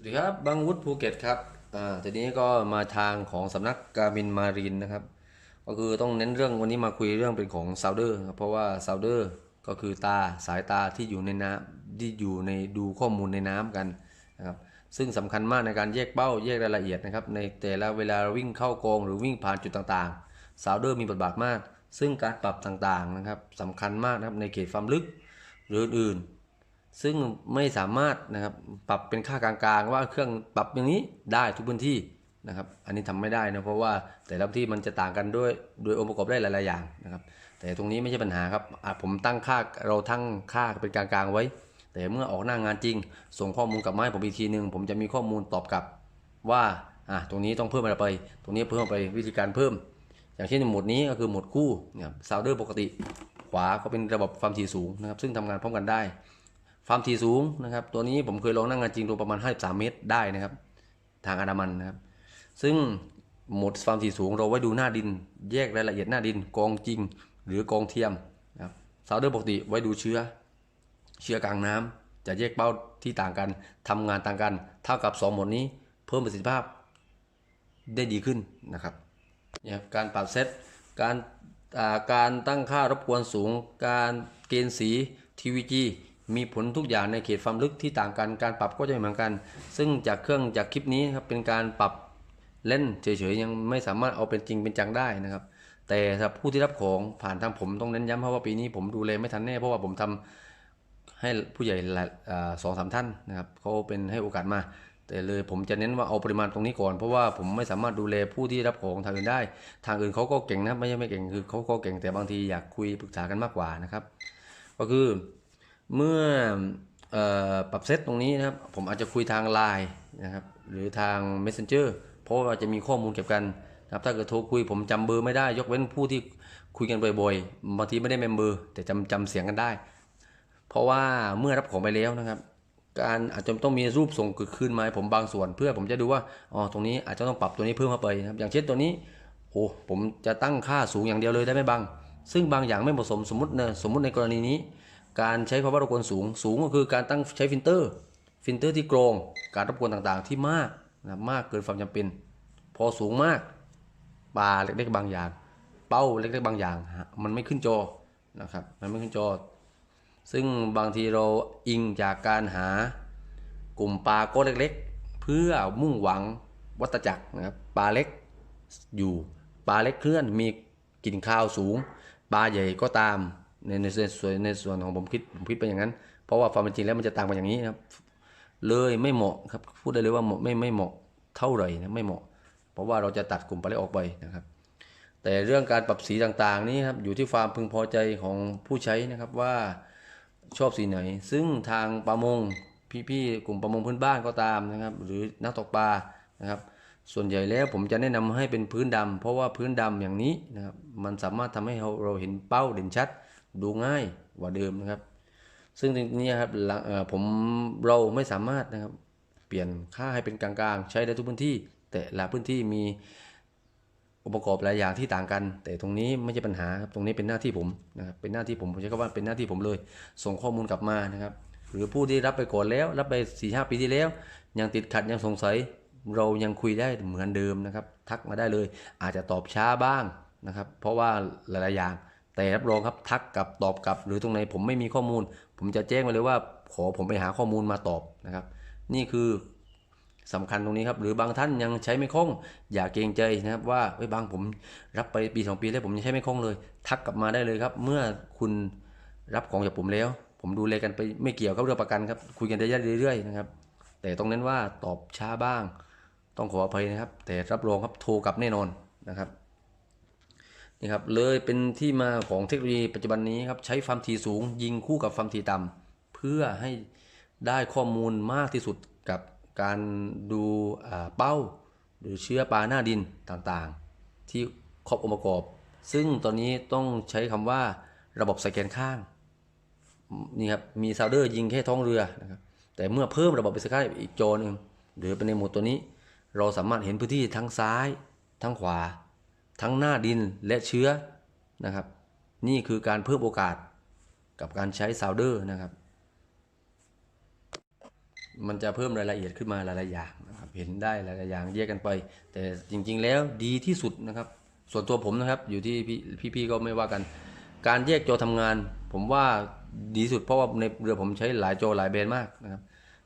สวัสดีครับบางวุฒิภูเก็ตครับอ่าทีนี้ก็มาทางของสำนักการบินมารีนนะครับ ก็คือต้องเน้นเรื่องวันนี้มาคุยเรื่องเป็นของซาวเดอร์เพราะว่าซาวเดอร์ก็คือตาสายตาที่อยู่ในน้ำที่อยู่ในดูข้อมูลในน้ำกันนะครับซึ่งสำคัญมากในการแยกเป้าแยกรายละเอียดนะครับในแต่ละเวลาวิ่งเข้ากองหรือวิ่งผ่านจุดต่างๆซาวเดอร์มีบทบาทมาก ซึ่งการปรับต่างๆนะครับสำคัญมากนะครับในเขตความลึกหรืออื่น ซึ่งไม่สามารถนะครับปรับเป็นค่ากลางๆ ว่าเครื่องปรับอย่างนี้ได้ทุกพื้นที่นะครับ อันนี้ทำไม่ได้นะเพราะว่าแต่ละที่มันจะต่างกันด้วยโดยองค์ประกอบได้หลายๆอย่างนะครับ แต่ตรงนี้ไม่ใช่ปัญหาครับผมตั้งค่าเราตั้งค่าเป็นกลางๆไว้ แต่เมื่อออกหน้างานจริง ส่งข้อมูลกลับมาให้ผมอีกทีหนึ่งผมจะมีข้อมูลตอบกลับว่าอะตรงนี้ต้องเพิ่มอะไรไป ตรงนี้เพิ่มไปวิธีการเพิ่ม อย่างเช่นหมวดนี้ก็คือหมวดคู่เนี่ยซาวเดอร์ปกติ ขวาก็เป็นระบบความถี่สูงนะครับ ซึ่งทำงานพร้อมกันได้ ความถี่สูงนะครับ ตัวนี้ผมเคยลองนั่งงานจริงตัวประมาณ 53 เมตรได้นะครับ ทางอันดามันนะครับ ซึ่งหมดความถี่สูงเราไว้ดูหน้าดิน แยกรายละเอียดหน้าดินกองจริง หรือกองเทียมนะครับซาวเดอร์ปกติไว้ดูเชื้อ เชื้อกลางน้ำจะแยกเป้าที่ต่างกันทำงานต่างกัน เท่ากับ 2 หมดนี้เพิ่มประสิทธิภาพได้ดีขึ้นนะครับนี่ยครับการปรับเซตการการตั้งค่ารบกวนสูง การเกณฑ์สี TVG มีผลทุกอย่างในเขตความลึกที่ต่างกันการปรับก็จะไม่เหมือนกัน ซึ่งจากเครื่องจากคลิปนี้ครับเป็นการปรับเล่นเฉยๆยังไม่สามารถเอาเป็นจริงเป็นจังได้นะครับ แต่สำหรับผู้ที่รับของผ่านทางผมต้องเน้นย้ำเพราะว่าปีนี้ผมดูแลไม่ทันแน่เพราะว่าผมทำให้ผู้ใหญ่สองสามท่านนะครับเขาเป็นให้โอกาสมา แต่เลยผมจะเน้นว่าเอาปริมาณตรงนี้ก่อน เพราะว่าผมไม่สามารถดูแลผู้ที่รับของทางอื่นได้ ทางอื่นเขาก็เก่งนะไม่ใช่ไม่เก่งคือเขาก็เก่งแต่บางทีอยากคุยปรึกษากันมากกว่านะครับ ก็คือ เมื่ออปรับเซตตรงนี้นะครับ ผมอาจจะคุยทางไลน์นะครับ หรือทาง Messenger เพราะว่าจะมีข้อมูลเก็บกันนะครับ ถ้าเกิดโทรคุยผมจำเบอร์ไม่ได้ ยกเว้นผู้ที่คุยกันบ่อยๆ บางทีไม่ได้เมมเบอร์ แต่จำจำเสียงกันได้ เพราะว่าเมื่อรับของไปแล้วนะครับ การอาจจะต้องมีรูปส่งคืนมาให้ผมบางส่วน เพื่อผมจะดูว่า อ๋อ ตรงนี้อาจจะต้องปรับตัวนี้เพิ่มเข้าไปนะครับ อย่างเช่นตัวนี้ โอ้ ผมจะตั้งค่าสูงอย่างเดียวเลยได้ไหมบาง ซึ่งบางอย่างไม่เหมาะสม สมมตินะสมมติในกรณีนี้ การใช้ภาวะรบกวนสูง สูงก็คือการตั้งใช้ฟิลเตอร์ ฟิลเตอร์ที่กรอง การรบกวนต่างๆที่มากนะมากเกินความจำเป็น พอสูงมากปลาเล็กๆบางอย่าง เป้าเล็กๆบางอย่าง มันไม่ขึ้นจอนะครับ มันไม่ขึ้นจอ ซึ่งบางทีเราอิงจากการหากลุ่มปลาก้อนเล็กๆ เพื่อมุ่งหวังวัตจักรนะครับปลาเล็กอยู่ปลาเล็กเคลื่อนมีกลิ่นข้าวสูง ปลาใหญ่ก็ตาม ในในส่วนในส่วนของผมคิดผมคิดไปอย่างนั้น เพราะว่าความเป็นจริงแล้วมันจะต่างกันอย่างนี้นะครับเลยไม่เหมาะครับพูดได้เลยว่าไม่ไม่เหมาะเท่าไหร่นะไม่เหมาะ เพราะว่าเราจะตัดกลุ่มปลาเล็กออกไปนะครับ แต่เรื่องการปรับสีต่างๆนี้ครับอยู่ที่ความพึงพอใจของผู้ใช้นะครับว่าชอบสีไหน ซึ่งทางประมงพี่ๆกลุ่มประมงพื้นบ้านก็ตามนะครับ หรือนักตกปลานะครับ ส่วนใหญ่แล้วผมจะแนะนำให้เป็นพื้นดำเพราะว่าพื้นดำอย่างนี้นะครับมันสามารถทำให้เราเห็นเป้าเด่นชัด ดูง่ายกว่าเดิมนะครับ ซึ่งตรงนี้ครับผมเราไม่สามารถนะครับ เปลี่ยนค่าให้เป็นกลางๆ ใช้ได้ทุกพื้นที่ แต่ละพื้นที่มีองค์ประกอบหลายอย่างที่ต่างกัน แต่ตรงนี้ไม่ใช่ปัญหาครับตรงนี้เป็นหน้าที่ผมนะครับเป็นหน้าที่ผมผมใช้คำว่าเป็นหน้าที่ผมเลย ส่งข้อมูลกลับมานะครับ หรือผู้ที่รับไปก่อนแล้ว รับไป4ีหปีที่แล้ว ยังติดขัดยังสงสัย เรายังคุยได้เหมือนเดิมนะครับ ทักมาได้เลย อาจจะตอบช้าบ้างนะครับ เพราะว่าหลายๆอย่าง แต่รับรองครับทักกลับตอบกลับ หรือตรงไหนผมไม่มีข้อมูล ผมจะแจ้งไปเลยว่า ขอผมไปหาข้อมูลมาตอบนะครับ นี่คือสำคัญตรงนี้ครับ หรือบางท่านยังใช้ไม่คล่อง อย่าเกรงใจนะครับว่าเฮ้ยบางผมรับไปปีสองปีแล้วผมยังใช้ไม่คล่องเลย ทักกลับมาได้เลยครับ เมื่อคุณรับของจากผมแล้ว ผมดูแลกันไปไม่เกี่ยวกับเรื่องประกันครับคุยกันได้เรื่อยๆนะครับ แต่ต้องเน้นว่าตอบช้าบ้าง ต้องขออภัยนะครับ แต่รับรองครับโทรกลับแน่นอนนะครับ นี่ครับเลยเป็นที่มาของเทคโนโลยีปัจจุบันนี้ครับใช้ความถี่สูงยิงคู่กับความถี่ต่ำเพื่อให้ได้ข้อมูลมากที่สุดกับการดูเป้า หรือเชื้อปลาหน้าดินต่างๆ ที่ครอบองค์ประกอบ ซึ่งตอนนี้ต้องใช้คำว่าระบบสแกนข้างนี่ครับมีซาวเดอร์ยิงแค่ท้องเรือนะครับแต่เมื่อเพิ่มระบบไปสกายอีกจอหนึ่งหรือเป็นในโหมดตัวนี้ เราสามารถเห็นพื้นที่ทั้งซ้ายทั้งขวา ทั้งหน้าดินและเชื้อนะครับ นี่คือการเพิ่มโอกาสกับการใช้ซาวเดอร์นะครับ มันจะเพิ่มรายละเอียดขึ้นมาหลายๆอย่างนะครับ เห็นได้หลายๆอย่างแยกกันไป แต่จริงๆแล้วดีที่สุดนะครับ ส่วนตัวผมนะครับอยู่ที่พี่ๆก็ไม่ว่ากัน การแยกจอทำงาน ผมว่าดีที่สุดเพราะว่าในเรือผมใช้หลายจอหลายแบรนด์มากนะครับ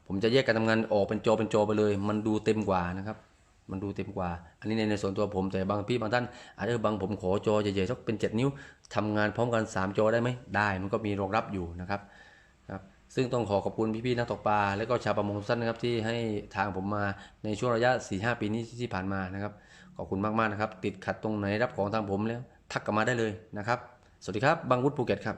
ผมจะแยกการทำงานออกเป็นจอเป็นจอไปเลย มันดูเต็มกว่านะครับ มันดูเต็มกว่า อันนี้ในในส่วนตัวผมแต่บางพี่บางท่านอาจจะบางผมขอจอใหญ่ๆสักเป็น 7 นิ้วทำงานพร้อมกัน 3 จอได้ไหมได้ มันก็มีรองรับอยู่นะครับครับซึ่งต้องขอขอบคุณพี่ๆนักตกปลาและก็ชาวประมงทุกท่านนะครับที่ให้ทางผมมาในช่วงระยะ 4-5 ปีนี้ที่ผ่านมานะครับขอบคุณมากๆนะครับ ติดขัดตรงไหนรับของทางผมแล้ว ทักกลับมาได้เลยนะครับ สวัสดีครับบางวุฒิภูเก็ตครับ